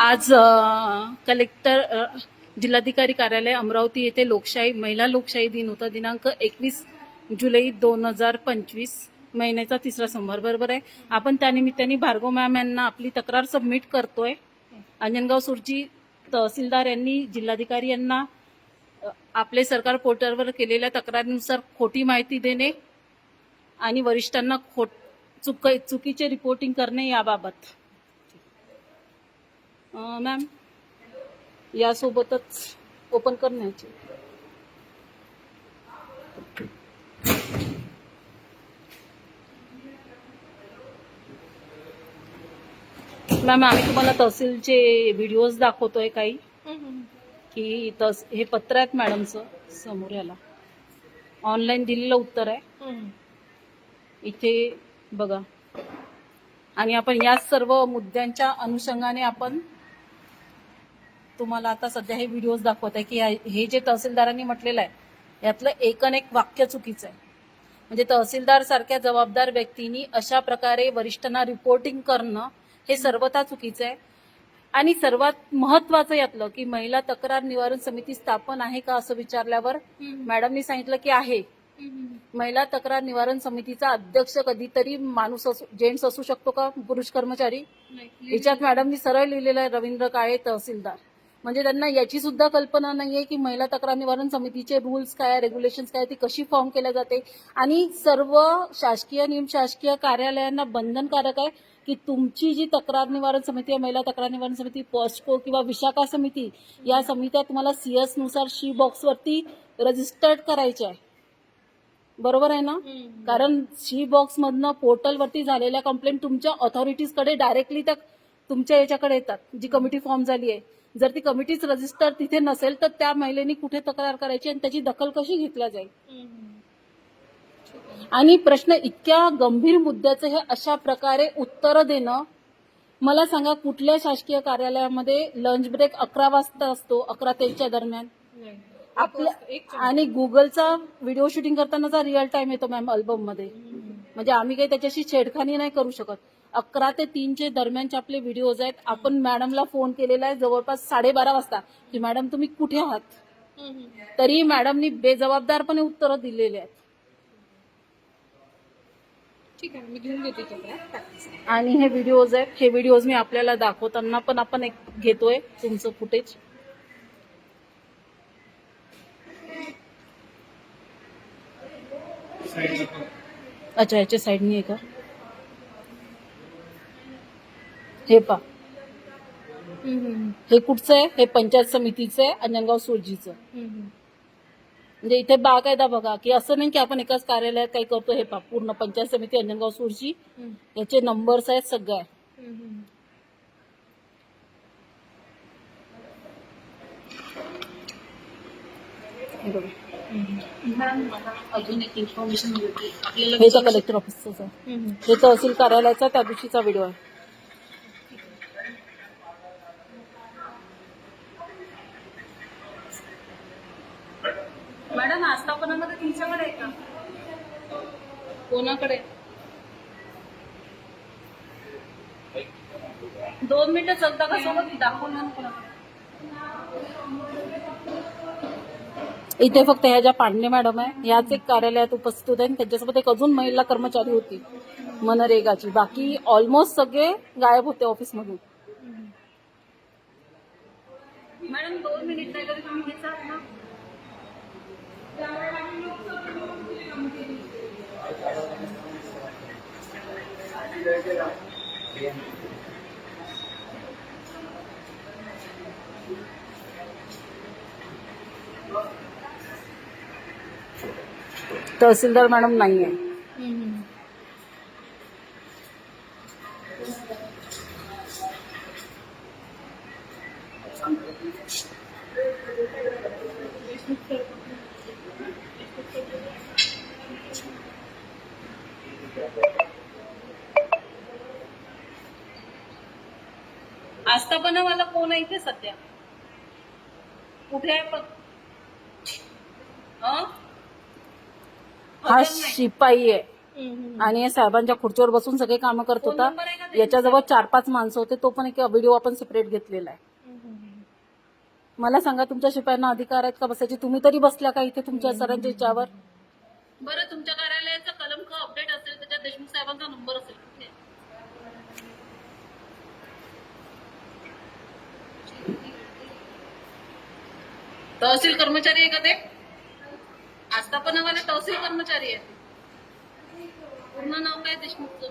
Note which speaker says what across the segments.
Speaker 1: आज कलेक्टर जिल्हाधिकारी कार्यालय अमरावती येथे लोकशाही महिला लोकशाही दिन होता. दिनांक एकवीस जुलै दोन हजार पंचवीस महिन्याचा तिसरा सोमवार. बरोबर आहे? आपण त्यानिमित्ताने भार्गव मॅम यांना आपली तक्रार सबमिट करतोय. अंजनगाव सुरजी तहसीलदार यांनी जिल्हाधिकारी यांना आपले सरकार पोर्टलवर केलेल्या तक्रारीनुसार खोटी माहिती देणे आणि वरिष्ठांना खोट चुक चुकीचे रिपोर्टिंग करणे याबाबत. मॅम यासोबतच ओपन करण्याची. मॅम आम्ही तुम्हाला तहसीलचे व्हिडिओज दाखवतोय काही. की तस हे पत्र आहेत मॅडमचं समोर याला. ऑनलाईन दिलेलं उत्तर आहे. इथे बघा. आणि आपण या सर्व मुद्द्यांच्या अनुषंगाने आपण तुम्हाला आता सध्या हे व्हिडिओज दाखवत आहे की हे जे तहसीलदारांनी म्हटलेलं आहे यातलं एकन एक वाक्य चुकीचं आहे. म्हणजे तहसीलदार सारख्या जबाबदार व्यक्तींनी अशा प्रकारे वरिष्ठांना रिपोर्टिंग करणं हे सर्वथा चुकीचं आहे. आणि सर्वात महत्वाचं यातलं की महिला तक्रार निवारण समिती स्थापन आहे का असं विचारल्यावर मॅडमनी सांगितलं की आहे. महिला तक्रार निवारण समितीचा अध्यक्ष कधीतरी माणूस असू जेंट्स असू शकतो का? पुरुष कर्मचारी? याच्यात मॅडमनी सरळ लिहिलेलं आहे रवींद्र काळे तहसीलदार. म्हणजे त्यांना याची सुद्धा कल्पना नाहीये की महिला तक्रार निवारण समितीचे रूल्स काय रेग्युलेशन्स काय ती कशी फॉर्म केल्या जाते. आणि सर्व शासकीय नियम शासकीय कार्यालयांना बंधनकारक आहे की तुमची जी तक्रार निवारण समिती आहे महिला तक्रार निवारण समिती पॉस्टको किंवा विशाखा समिती या समित्या तुम्हाला सीएसनुसार शी बॉक्सवरती रजिस्टर्ड करायच्या आहे. बरोबर आहे ना? कारण शी बॉक्स मधनं पोर्टलवरती झालेल्या कंप्लेंट तुमच्या ऑथॉरिटीजकडे डायरेक्टली त्या तुमच्या याच्याकडे येतात जी कमिटी फॉर्म झाली आहे. जर ती कमिटीच रजिस्टर तिथे नसेल तर त्या महिलेनी कुठे तक्रार करायची आणि त्याची दखल कशी घेतल्या जाईल? आणि प्रश्न इतक्या गंभीर मुद्द्याचं हे अशा प्रकारे उत्तर देणं मला सांगा कुठल्या शासकीय कार्यालयामध्ये लंच ब्रेक अकरा वाजता असतो अकरा तेच्या दरम्यान? आपल्या आणि गुगलचा व्हिडिओ शूटिंग करतानाचा रिअल टाइम येतो मॅम अल्बममध्ये. म्हणजे आम्ही काही त्याच्याशी छेडखानी नाही करू शकत. अकरा ते तीनचे दरम्यानचे आपले व्हिडिओज आहेत. आपण मॅडमला फोन केलेला आहे जवळपास साडेबारा वाजता की मॅडम तुम्ही कुठे आहात? तरी मॅडमनी बेजबाबदारपणे उत्तरं दिलेली आहेत.
Speaker 2: ठीक आहे मी घेऊन घेते.
Speaker 1: आणि हे व्हिडिओज आहेत. हे व्हिडिओज मी आपल्याला दाखवताना पण आपण एक घेतोय. तुमचं फुटेज अच्छा याच्या साईडनी आहे का? हे पा हे कुठचं आहे? हे पंचायत समितीचं आहे अंजनगाव सुरजीचं. म्हणजे इथे बागायदा बघा की असं नाही की आपण एकाच कार्यालयात काही करतो हे पा पूर्ण पंचायत समिती अंजनगाव सुरजी याचे नंबर्स आहेत सगळे. हे बघा.
Speaker 2: अजून एक इन्फॉर्मेशन मिळते आपल्याला
Speaker 1: हे तर कलेक्टर ऑफिसचं हे तहसील कार्यालयाचा त्या दिवशीचा व्हिडिओ आहे. मॅडम तुमच्याकडे आहे का? कोणाकडे? दोन मिनिटं चलता का? सोबत दाखवणार कोणाकडे इथे फक्त ह्या ज्या पांडे मॅडम आहे याच एक कार्यालयात उपस्थित आहे त्यांच्यासोबत एक अजून महिला कर्मचारी होती मनरेगाची. बाकी ऑलमोस्ट सगळे गायब होते ऑफिस मधून मॅडम दोन मिनिट नाही तरी तुम्ही घेता ना तहसीलदार मॅडम नाही आहे आस्थापनावाला कोण आहे इथे सध्या? कुठे आहे? हा? शिपाई आहे. आणि या साहेबांच्या खुर्चीवर बसून सगळे कामं करत होता. याच्याजवळ चार पाच माणसं होते. तो पण एक व्हिडिओ आपण सेपरेट घेतलेला आहे. मला सांगा तुमच्या शिपायांना अधिकार आहेत का बसायचे? तुम्ही तरी बसल्या का इथे तुमच्या सरांच्या याच्यावर?
Speaker 2: बरं तुमच्या कार्यालयाचा कलम क अपडेट असेल त्याच्यात देशमुख साहेबांचा नंबर असेल. तहसील कर्मचारी आहे का ते? आस्थापनावाले तहसील कर्मचारी आहे. पूर्ण नाव काय देशमुखचं?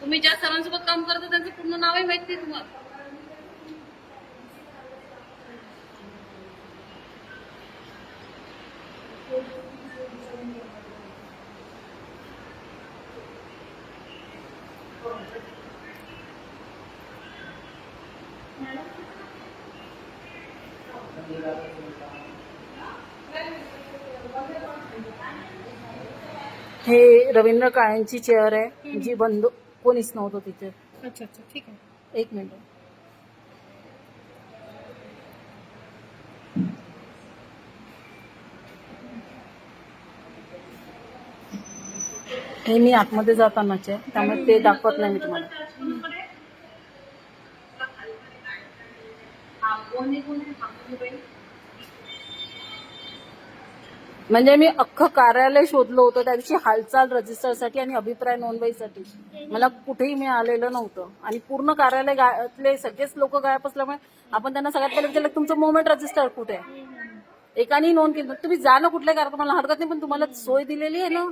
Speaker 2: तुम्ही ज्या सरांसोबत काम करता त्यांचं पूर्ण नावही माहिती तुम्हाला
Speaker 1: हे रवींद्र काळ्यांची चेअर आहे जी बंद कोणीच नव्हतं तिथे.
Speaker 2: अच्छा अच्छा ठीक आहे.
Speaker 1: एक मिनिट. हे मी आतमध्ये जातानाच आहे त्यामुळे ते दाखवत नाही मी तुम्हाला. म्हणजे मी अख्खं कार्यालय शोधलं होतं त्या दिवशी हालचाल रजिस्टरसाठी आणि अभिप्राय नोंदवाईसाठी मला कुठेही मिळालेलं नव्हतं. आणि पूर्ण कार्यालय गायतले सगळेच लोक गायब असल्यामुळे आपण त्यांना सगळ्यात पहिले विचारलं तुमचं मोमेंट रजिस्टर कुठे? आहे एकाने नोंद केली तुम्ही जा ना कुठल्या कार्यक्रमाला हरकत नाही पण तुम्हाला सोय दिलेली आहे ना.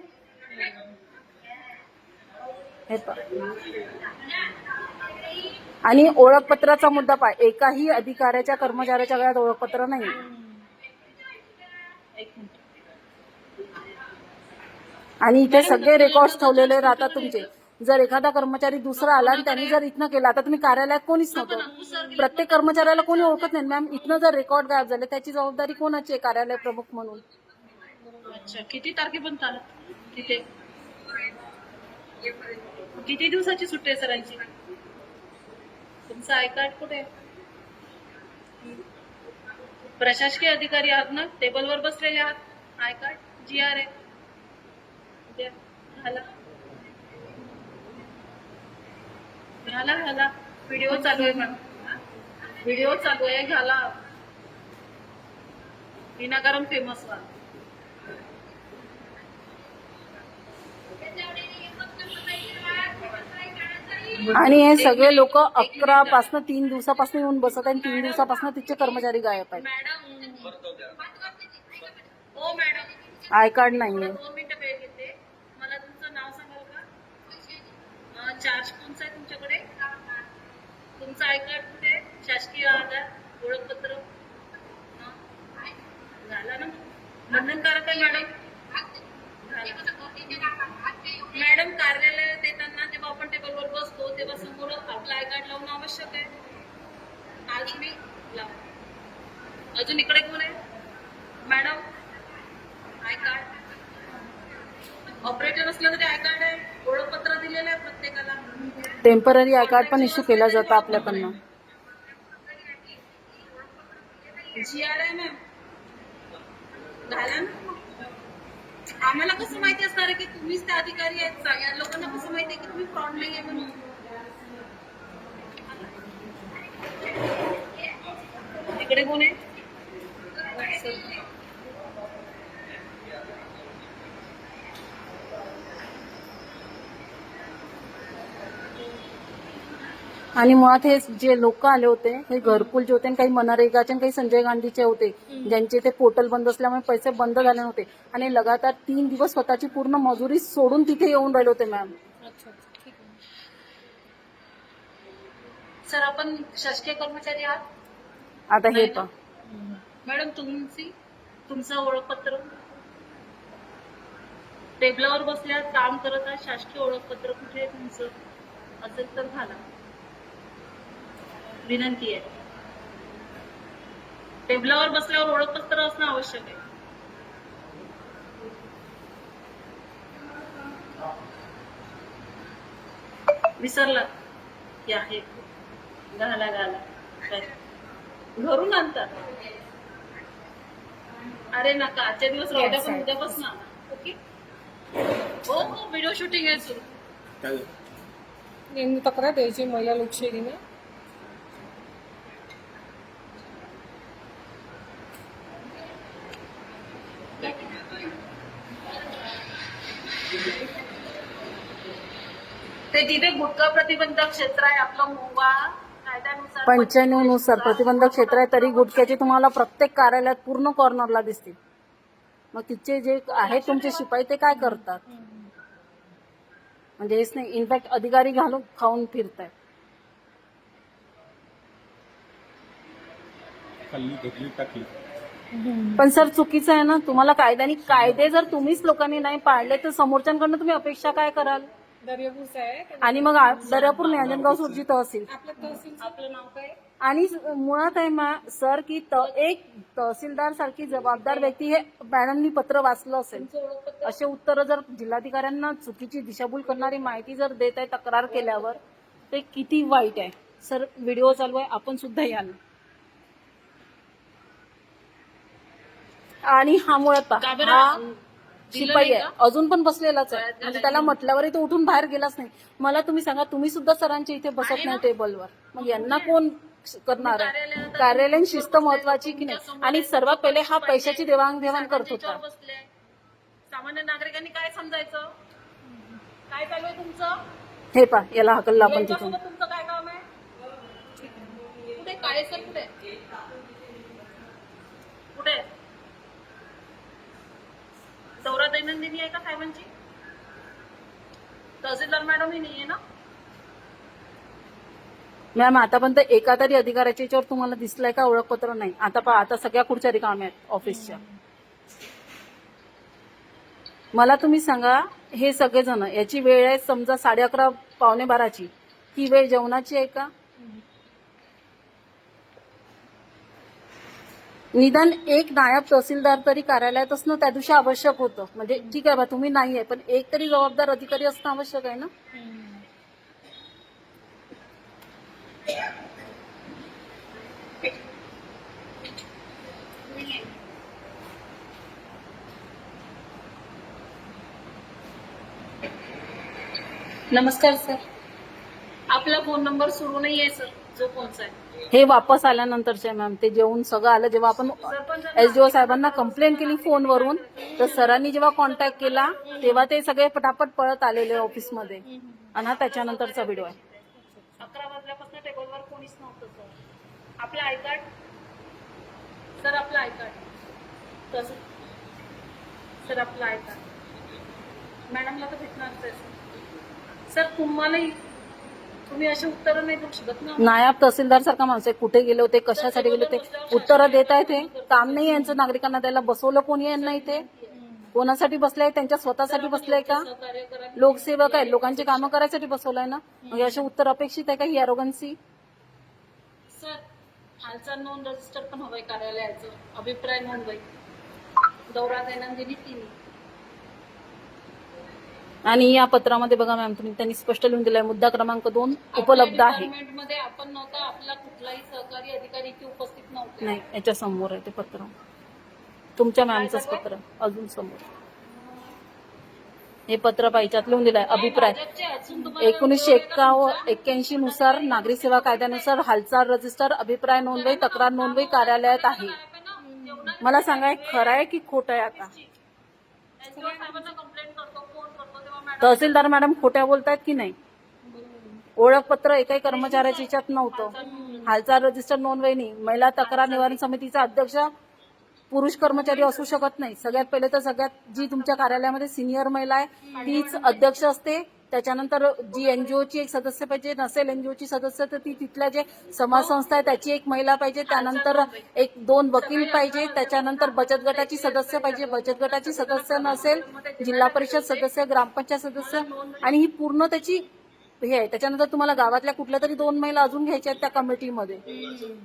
Speaker 1: हे आणि ओळखपत्राचा मुद्दा पाय एकाही अधिकाऱ्याच्या कर्मचाऱ्याच्या गळ्यात ओळखपत्र नाही. आणि इथे सगळे रेकॉर्ड ठेवलेले राहतात तुमचे. जर एखादा कर्मचारी दुसरा आला आणि त्यांनी जर इथनं केलं आता तुम्ही कार्यालयात कोणीच नव्हतं. प्रत्येक कर्मचाऱ्याला कोणी ओळखत नाही. मॅम इथनं जर रेकॉर्ड गायब झाले त्याची जबाबदारी कोणाची आहे कार्यालय प्रमुख म्हणून?
Speaker 2: अच्छा किती तारखेपर्यंत आला? तिथे? किती दिवसाची सुट्टी आहे सरांची? तुमचं आय कार्ड कुठे? प्रशासकीय अधिकारी आहात ना? टेबलवर बसलेले आहात? I card? जी आर आहे? द्या. घाला घाला घाला व्हिडिओ चालू आहे मॅम व्हिडिओ चालू आहे घाला. विनाकारण फेमस व्हा
Speaker 1: आणि हे सगळे लोक अकरा पासन तीन दिवसापासून येऊन बसत आणि तीन दिवसापासून तिचे कर्मचारी गायब आहेत.
Speaker 2: मॅडम. हो मॅडम.
Speaker 1: आय कार्ड नाहीये
Speaker 2: दोन मिनिटं वेळ घेते मला तुमचं नाव सांगाल का चार्ज कोणचा आहे तुमच्याकडे? तुमचं आय कार्ड कुठे आहे? शासकीय आधार ओळखपत्र? झालं झाला ना? बंधनकारक आहे मॅडम मॅडम कार्यालयात येताना जेव्हा आपण टेबलवर बसतो तेव्हा समोर आपलं आय कार्ड लावणं आवश्यक आहे. आज मी लाव अजून इकडे कोण आहे? मॅडम आय कार्ड ऑपरेटर असलं तरी आय कार्ड आहे ओळखपत्र दिलेलं आहे प्रत्येकाला
Speaker 1: टेंपररी आय कार्ड पण इश्यू केला जातं आपल्याकडनं.
Speaker 2: आम्हाला कसं माहिती असणार आहे की तुम्हीच त्या अधिकारी आहेत सगळ्या लोकांना कसं माहिती आहे की तुम्ही फ्रॉड नाही आहे म्हणून? इकडे कोण आहे?
Speaker 1: आणि मुळात हे जे लोक आले होते हे घरकुल जे होते आणि काही मनरेगाचे आणि काही संजय गांधीचे होते ज्यांचे ते पोर्टल बंद असल्यामुळे पैसे बंद झाले नव्हते. आणि लगातार तीन दिवस स्वतःची पूर्ण मजुरी सोडून तिथे येऊन राहिले होते मॅम
Speaker 2: सर आपण शासकीय कर्मचारी आहात?
Speaker 1: आता हे पहा.
Speaker 2: मॅडम तुमची तुमचं ओळखपत्र? टेबलावर बसल्या काम करत आहे शासकीय ओळखपत्र कुठे आहे तुमचं? असेल तर घाला. विनंती आहे. टेबलावर बसल्यावर ओळखपत्र असणं आवश्यक आहे. विसरला की आहे. घाला घाला. काय? घरून आणतात अरे नका आजच्या दिवस राहू द्या पण उद्यापासून ओके? हो हो व्हिडिओ शूटिंग आहे सुरू.
Speaker 3: यांनी तक्रार द्यायची महिला लोकशाहीने.
Speaker 2: ते तिथे गुटखा प्रतिबंधक क्षेत्र आहे आपलं मोवा कायद्यानुसार
Speaker 1: पंच्याण्णवनुसार प्रतिबंधक क्षेत्र आहे तरी गुटख्याचे तुम्हाला प्रत्येक कार्यालयात पूर्ण कॉर्नरला दिसतील. मग तिचे जे आहेत तुमचे शिपाई ते काय करतात? म्हणजे हेच नाही इनफॅक्ट अधिकारी घालून खाऊन फिरतायत.
Speaker 4: खाल्ली धरली टाकली.
Speaker 1: पण सर चुकीचं आहे ना तुम्हाला कायद्याने कायदे जर तुम्हीच लोकांनी नाही पाळले तर समोरच्यांकडनं तुम्ही अपेक्षा काय कराल?
Speaker 3: दर्यापूरचं आहे
Speaker 1: आणि मग आ- दर्यापूर नाही अंजनगाव सुरजी तहसील.
Speaker 3: आपलं तहसील
Speaker 2: आपलं नाव काय?
Speaker 1: आणि मुळात आहे मा सर की त- एक तहसीलदार सारखी जबाबदार व्यक्ती हे मॅडमनी पत्र वाचलं असेल. असे उत्तर जर जिल्हाधिकाऱ्यांना चुकीची दिशाभूल करणारी माहिती जर देत आहे तक्रार केल्यावर ते किती वाईट आहे. सर व्हिडिओ चालू आहे आपण सुद्धा याल. आणि हा मुळात पहा, हा शिपाई आहे. अजून पण बसलेलाच आहे. म्हणजे त्याला म्हटल्यावरही तो उठून बाहेर गेलाच नाही. मला तुम्ही सांगा तुम्ही सुद्धा सरांच्या इथे बसत नाही टेबलवर. मग यांना कोण करणार आहे? कार्यालयीन शिस्त महत्वाची की नाही? आणि सर्वात पहिले हा पैशाची देवाणघेवाण करत होता.
Speaker 2: त्याच्यावर बसले. सामान्य नागरिकांनी काय समजायचं? काय चालू आहे तुमचं?
Speaker 1: हे पा याला हकलला आपण तिथून.
Speaker 2: यांच्यासोबत तुमचं काय काम आहे? कुठे? काय सर कुठे? कुठे? दौरा दैनंदिनी आहे का साहेबांची? तहसीलदार मॅडम ही नाहीये ना?
Speaker 1: मॅम आतापर्यंत एका तरी अधिकाऱ्याच्या याच्यावर तुम्हाला दिसलंय का ओळखपत्र नाही? आता पहा आता सगळ्या खुर्च्या रिकाम्या आहेत ऑफिसच्या. मला तुम्ही सांगा हे सगळेजण याची वेळ आहे समजा साडे अकरा पावणे बाराची. ही वेळ जेवणाची आहे का? निदान एक नायब तहसीलदार तरी कार्यालयात असणं त्या दिवशी आवश्यक होतं. म्हणजे ठीक आहे बा तुम्ही नाही आहे पण एक तरी जबाबदार अधिकारी असणं आवश्यक आहे ना?
Speaker 2: नमस्कार सर. आपला फोन नंबर सुरू नाही आहे सर. जो फोनचा आहे.
Speaker 1: हे वापस आल्यानंतरचे मॅम ते जेवून सगळं आलं. जेव्हा आपण एसडीओ साहेबांना कंप्लेंट केली फोनवरून तर सरांनी जेव्हा कॉन्टॅक्ट केला तेव्हा ते सगळे पटापट पळत आलेले ऑफिसमध्ये आणि हा त्याच्यानंतरचा व्हिडिओ आहे.
Speaker 2: अकरा वाजल्यापासून टेबलवर कोणीच नव्हतं सर. आपलं आय कार्ड? सर आपलं आय कार्ड. सर आपलं आय कार्ड. मॅडमला तर भेटणार सर. तुम्हाला तुम्ही अशी उत्तरं नाही देऊ शकत ना.
Speaker 1: नायब तहसीलदार सारखा माणूस आहे. कुठे गेले होते? कशासाठी गेले होते? उत्तरं देत आहे ते काम नाही यांचं. नागरिकांना द्यायला बसवलं कोणी यांना इथे? कोणासाठी बसलंय? त्यांच्या स्वतःसाठी बसलंय का? लोकसेवक आहे लोकांची कामं करायसाठी बसवलंय ना? मग असे उत्तर अपेक्षित आहे का ही अरोगन्सी
Speaker 2: सर नोंद रजिस्टर पण हवंय कार्यालयाचं. अभिप्राय नोंदवाई दौरा दैनंदिनी तीन
Speaker 1: आणि या पत्रामध्ये बघा मॅम तुम्ही त्यांनी स्पष्ट लिहून दिलाय मुद्दा क्रमांक दोन उपलब्ध आहे.
Speaker 2: मध्ये आपण नव्हता आपला कुठलाही सहकारी अधिकारी इथे उपस्थित नव्हते.
Speaker 1: नाही याच्या समोर आहे ते पत्र. तुमच्या मॅमचंच पत्र अजून समोर. हे पत्र पाहिच्यात लिहून दिलाय. अभिप्राय. एकोणीसशे एक्कावन्न एक्क्याऐंशी नुसार नागरी सेवा कायद्यानुसार हालचाल रजिस्टर अभिप्राय नोंदवही तक्रार नोंदवही कार्यालयात आहे. मला सांगा हे खरं आहे की खोटं आहे आता
Speaker 2: SDO साहेबांना कंप्लेंट करतो फोन करतो तेव्हा मॅडम
Speaker 1: तहसीलदार मॅडम खोट्या बोलतायत की नाही? ओळखपत्र एकाही कर्मचाऱ्याच्या याच्यात नव्हतं. हालचाल रजिस्टर नोंदवही महिला तक्रार निवारण समितीचा अध्यक्ष पुरुष कर्मचारी असू शकत नाही. सगळ्यात पहिले तर सगळ्यात जी तुमच्या कार्यालयामध्ये सिनियर महिला आहे तीच अध्यक्ष असते. त्याच्यानंतर जी एनजीओची एक सदस्य पाहिजे नसेल एनजीओची सदस्य तर ती तिथल्या जे समाज संस्था आहे त्याची एक महिला पाहिजे त्यानंतर एक दोन वकील पाहिजे त्याच्यानंतर बचत गटाची सदस्य पाहिजे. बचत गटाची सदस्य नसेल जिल्हा परिषद सदस्य ग्रामपंचायत सदस्य आणि ही पूर्ण त्याची हे आहे त्याच्यानंतर तुम्हाला गावातल्या कुठल्या तरी दोन महिला अजून घ्यायच्या आहेत त्या कमिटीमध्ये.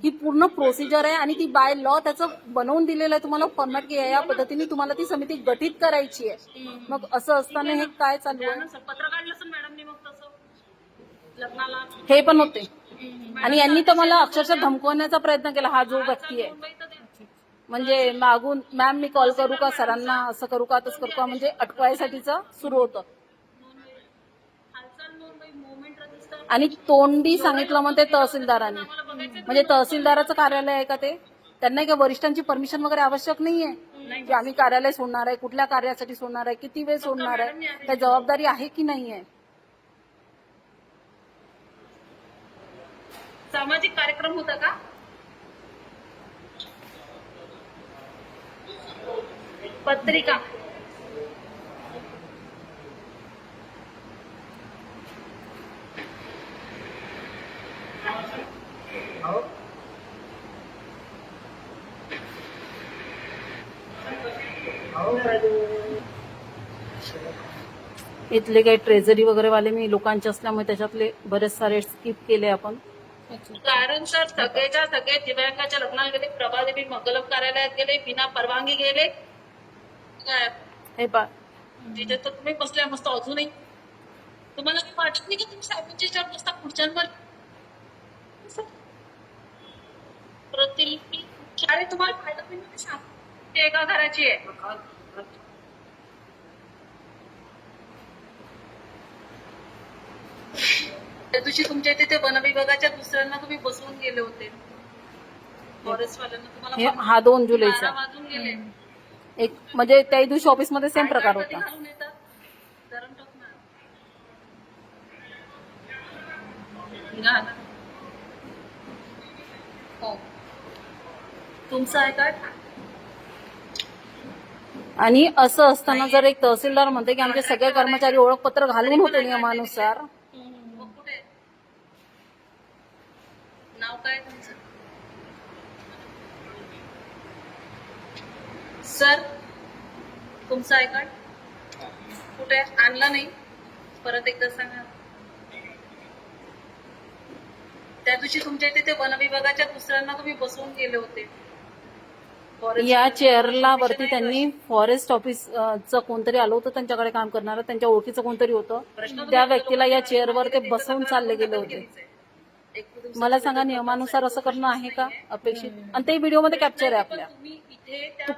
Speaker 1: ही पूर्ण प्रोसिजर आहे आणि ती बाय लॉ त्याचं बनवून दिलेलं आहे तुम्हाला फॉर्मॅट की या पद्धतीने तुम्हाला ती समिती गठीत करायची आहे. मग असं असताना हे काय चालू आहे? हे पण होते आणि यांनी तर मला अक्षरशः धमकवण्याचा प्रयत्न केला हा जो व्यक्ती आहे. म्हणजे मागून मॅम मी कॉल करू का सरांना असं करू का तसं करू का म्हणजे अटकवायसाठीच सुरू होतं
Speaker 2: हालचाल नोंदवाई मुवमेंट रजिस्टर
Speaker 1: आणि तोंडी सांगितलं म्हणते तहसीलदारांनी. म्हणजे तहसीलदाराचं कार्यालय आहे का ते? त्यांना काही वरिष्ठांची परमिशन वगैरे आवश्यक नाहीये? की आम्ही कार्यालय सोडणार आहे कुठल्या कार्यासाठी सोडणार आहे किती वेळ सोडणार आहे काही जबाबदारी आहे की नाहीये?
Speaker 2: सामाजिक कार्यक्रम होता का? पत्रिका.
Speaker 1: इथले काही ट्रेझरी वगैरे वाले मी लोकांचे असल्यामुळे त्याच्यातले बरेच सारे स्किप केले आपण.
Speaker 2: कारण सर सगळेच्या सगळे दिव्यांगाच्या लग्नाला गेले प्रभादेवी मंगलम कार्यालयात गेले बिना परवानगी गेले. काय?
Speaker 1: हे पा
Speaker 2: तिथे तर तुम्ही बसल्या मस्त अजूनही. तुम्हाला वाटत नाही का तुम्ही साहेबांच्या खुर्च्यांवर प्रतिलिपी अरे तुम्हाला फायदा पण नाही सांग. ते एका घराची आहे. त्या दिवशी तुमच्या इथे ते वन विभागाच्या दुसऱ्यांना तुम्ही बसवून गेले होते. फॉरेस्ट वाल्यांना
Speaker 1: हे
Speaker 2: तुम्हाला
Speaker 1: हा दोन
Speaker 2: बारा
Speaker 1: जुलैचा
Speaker 2: वाजून गेले.
Speaker 1: एक म्हणजे त्या दिवशी ऑफिसमध्ये सेम प्रकार होता.
Speaker 2: घालून येतात. हो. तुमचं आहे काय?
Speaker 1: आणि असं असताना जर एक तहसीलदार म्हणते की आमचे सगळे कर्मचारी ओळखपत्र घालून होते नियमानुसार.
Speaker 2: मग कुठे? नाव काय तुमचं? सर तुमचं कार्ड कुठे? आणलं नाही. परत एकदा सांगा. त्या दिवशी तुमच्या इथे ते वन विभागाच्या दुसऱ्यांना तुम्ही बसवून गेले होते.
Speaker 1: या चेअरला वरती त्यांनी फॉरेस्ट ऑफिस चं कोणतरी आलं होतं त्यांच्याकडे काम करणारं त्यांच्या ओळखीचं कोणतरी होतं? त्या व्यक्तीला या चेअरवर ते बसवून चालले गेले होते. मला सांगा नियमानुसार असं करणं आहे का अपेक्षित? आणि ते व्हिडिओमध्ये कॅप्चर आहे आपल्या.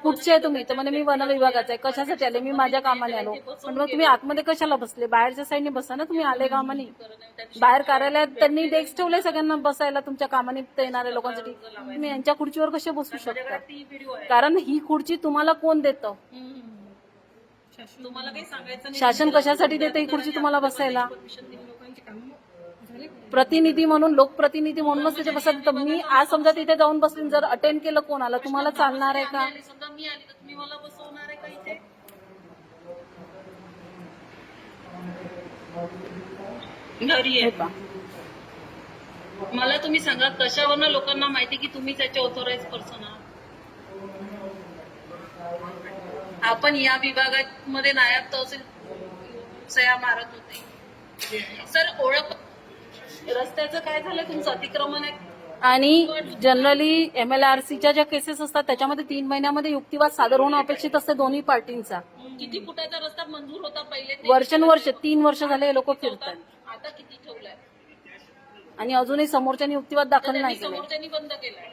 Speaker 1: कुठचे आहे तुम्ही? तर म्हणे मी वन विभागाचा आहे. कशासाठी आले? मी माझ्या कामाने आलो. पण मग तुम्ही आतमध्ये कशाला बसले? बाहेरच्या साईडने बसा ना तुम्ही आले कामाने. बाहेर कार्यालयात त्यांनी डेस्क ठेवले सगळ्यांना बसायला तुमच्या कामाने येणाऱ्या लोकांसाठी. तुम्ही यांच्या खुर्चीवर कसे बसू शकता? कारण ही खुर्ची तुम्हाला कोण देतं? शासन कशासाठी देतं ही खुर्ची तुम्हाला बसायला? प्रतिनिधी म्हणून लोकप्रतिनिधी म्हणूनच तिथे बसत तर मी आज समजा तिथे जाऊन बसली जर अटेंड केलं कोणाला तुम्हाला चालणार आहे का?
Speaker 2: मला का
Speaker 1: हे पहा.
Speaker 2: मला तुम्ही सांगा कशावरनं लोकांना माहिती की तुम्ही त्याचे ऑथोराइज पर्सन आहात? आपण या विभागामध्ये नायब तहसील सया मारत होते. सर ओळख रस्त्याचं काय झालं? तुमचं अतिक्रमण आहे.
Speaker 1: आणि जनरली एमएलआरसीच्या ज्या केसेस असतात त्याच्यामध्ये तीन महिन्यामध्ये युक्तिवाद सादर होणं अपेक्षित असते दोन्ही पार्टींचा.
Speaker 2: किती फुटाचा रस्ता मंजूर होता पहिले ते?
Speaker 1: वर्षानुवर्ष तीन वर्ष झाले हे लोक फिरतात.
Speaker 2: आता किती ठेवलाय?
Speaker 1: आणि अजूनही समोरच्यानी युक्तिवाद दाखल नाही केले
Speaker 2: समोरच्यांनी बंद केलाय.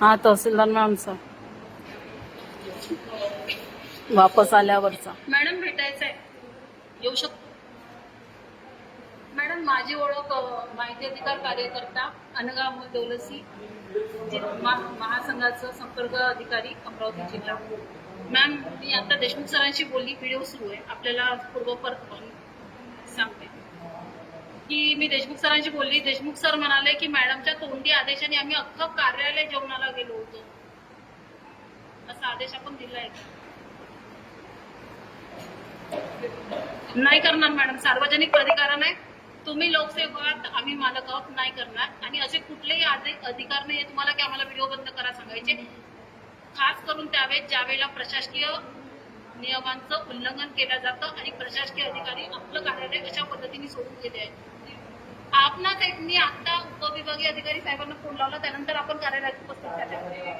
Speaker 1: हा तहसीलदार मॅमचा. वापस आल्यावरचा.
Speaker 2: मॅडम भेटायचंय. येऊ शकतो मॅडम माझी ओळख माहिती अधिकार कार्यकर्ता अनगा अमोल दौलसी महासंघाचं महासंघाचा संपर्क अधिकारी अमरावती जिल्हा. मॅम मी आता देशमुख सरांशी बोलली व्हिडिओ सुरू आहे. आपल्याला पूर्वपर सांगते. की मी देशमुख सरांशी बोलली देशमुख सर म्हणाले की मॅडमच्या तोंडी आदेशाने आम्ही अख्खं कार्यालय जेवणाला गेलो होतो. असा आदेश आपण दिलाय नाही करणार मॅडम सार्वजनिक प्राधिकरण आहे. तुम्ही लोकसेवक आम्ही मालक आहोत नाही करणार. आणि असे कुठलेही अधिकार नाही तुम्हाला की आम्हाला व्हिडिओ बंद करा सांगायचे. खास करून त्यावेळेस ज्यावेळेला प्रशासकीय नियमांचं उल्लंघन केलं जातं आणि प्रशासकीय अधिकारी आपलं कार्यालय अशा पद्धतीने सोडून गेले आहेत. आपणाच एक मी आता उपविभागीय अधिकारी साहेबांना फोन लावला त्यानंतर आपण कार्यालयात उपस्थित झाले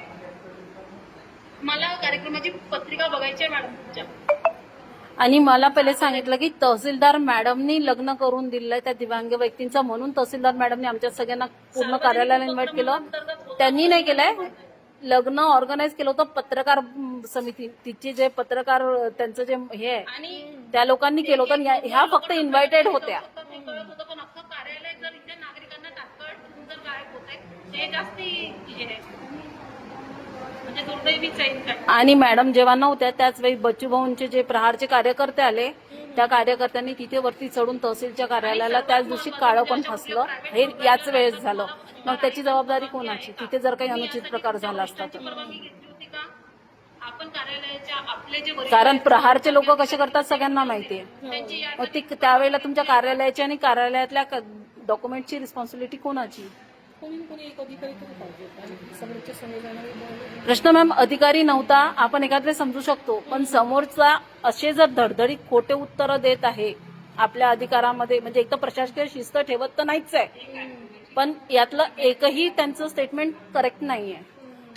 Speaker 2: मला कार्यक्रमाची पत्रिका बघायची आहे मॅडम तुमच्या.
Speaker 1: आणि मला पहिले सांगितलं की तहसीलदार मॅडमनी लग्न करून दिलंय त्या दिव्यांग व्यक्तींचं म्हणून तहसीलदार मॅडमनी आमच्या सगळ्यांना पूर्ण कार्यालयाला इन्व्हाइट केलं. त्यांनी नाही केलंय. लग्न ऑर्गनाईज केलं होतं पत्रकार समिती. तिचे जे पत्रकार त्यांचं जे हे आहे त्या लोकांनी केलं होतं आणि ह्या- ह्या फक्त इन्व्हायटेड होत्या.
Speaker 2: म्हणजे
Speaker 1: आणि मॅडम जेव्हा नव्हत्या त्याच वेळी बच्चू भाऊंचे जे प्रहारचे कार्यकर्ते आले त्या कार्यकर्त्यांनी तिथे वरती चढून तहसीलच्या कार्यालयाला त्याच दिवशी काळं पण फसलं हे याच वेळेस झालं. मग त्याची जबाबदारी कोणाची? तिथे जर काही अनुचित प्रकार झाला असता कारण प्रहारचे लोक कसे करतात सगळ्यांना माहितीये.
Speaker 2: त्यांची यादी
Speaker 1: मग ती त्यावेळेला तुमच्या कार्यालयाची आणि कार्यालयातल्या डॉक्युमेंटची रिस्पॉन्सिबिलिटी कोणाची. प्रश्न मॅम अधिकारी नव्हता. आपण एखाद्या समजू शकतो. पण समोरचा असे जर धडधडीत खोटे उत्तरं देत आहे आपल्या अधिकारामध्ये म्हणजे एक तर प्रशासकीय शिस्त ठेवत तर नाहीच आहे. पण यातलं एकही त्यांचं स्टेटमेंट करेक्ट नाहीये.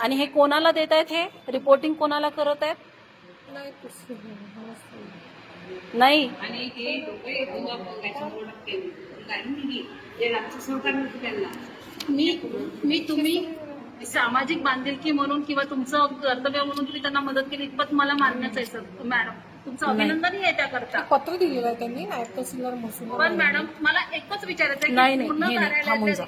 Speaker 1: आणि हे कोणाला देत आहेत हे? रिपोर्टिंग कोणाला करत आहेत?
Speaker 3: नाही.
Speaker 1: नाही.
Speaker 4: हे
Speaker 2: मी मी तुम्ही सामाजिक बांधिलकी म्हणून किंवा तुमचं कर्तव्य म्हणून तुम्ही त्यांना मदत केली इतपत मला मान्यच आहे सर मॅडम तुमचं अभिनंदनही आहे त्याकरता.
Speaker 3: पत्र दिलेलं आहे त्यांनी नायब तहसीलदार महसूल
Speaker 2: पण मॅडम मला एकच विचारायचं आहे
Speaker 1: नाही,
Speaker 2: की
Speaker 1: नाही,
Speaker 2: पूर्ण
Speaker 1: नाही,
Speaker 2: कार्यालयातल्या.